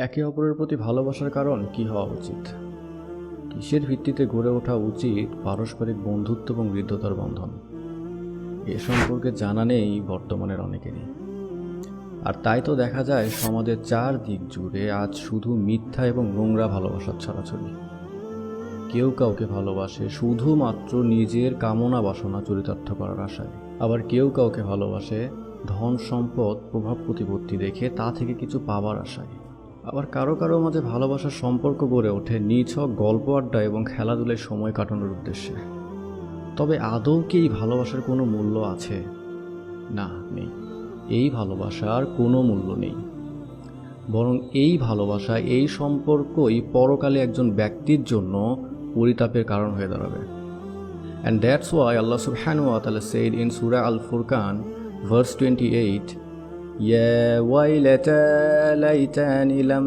একে অপরের প্রতি ভালোবাসার কারণ কি হওয়া উচিত? কিসের ভিত্তিতে গড়ে ওঠা উচিত পারস্পরিক বন্ধুত্ব এবং হৃদ্যতার বন্ধন? এ সম্পর্কে জানা নেই বর্তমানের অনেকেরই। আর তাই তো দেখা যায় সমাজের চার দিক জুড়ে আজ শুধু মিথ্যা এবং নোংরা ভালোবাসার ছড়াছড়ি। কেউ কাউকে ভালোবাসে শুধুমাত্র নিজের কামনা বাসনা চরিতার্থ করার আশায়। আবার কেউ কাউকে ভালোবাসে ধন সম্পদ প্রভাব প্রতিপত্তি দেখে তা থেকে কিছু পাবার আশায়। আবার কারও কারও মাঝে ভালোবাসার সম্পর্ক গড়ে ওঠে নিছক গল্প আড্ডা এবং খেলাধুলায় সময় কাটানোর উদ্দেশ্যে। তবে আদৌ কি এই ভালোবাসার কোনো মূল্য আছে? না, নেই। এই ভালোবাসার কোনো মূল্য নেই। বরং এই ভালোবাসা, এই সম্পর্কই পরকালে একজন ব্যক্তির জন্য পরিতাপের কারণ হয়ে দাঁড়াবে। অ্যান্ড দ্যাটস ওয়াই আল্লাহ সুবহানাহু ওয়া তাআলা said in Surah Al-Furqan, verse 28 يا ليتني لم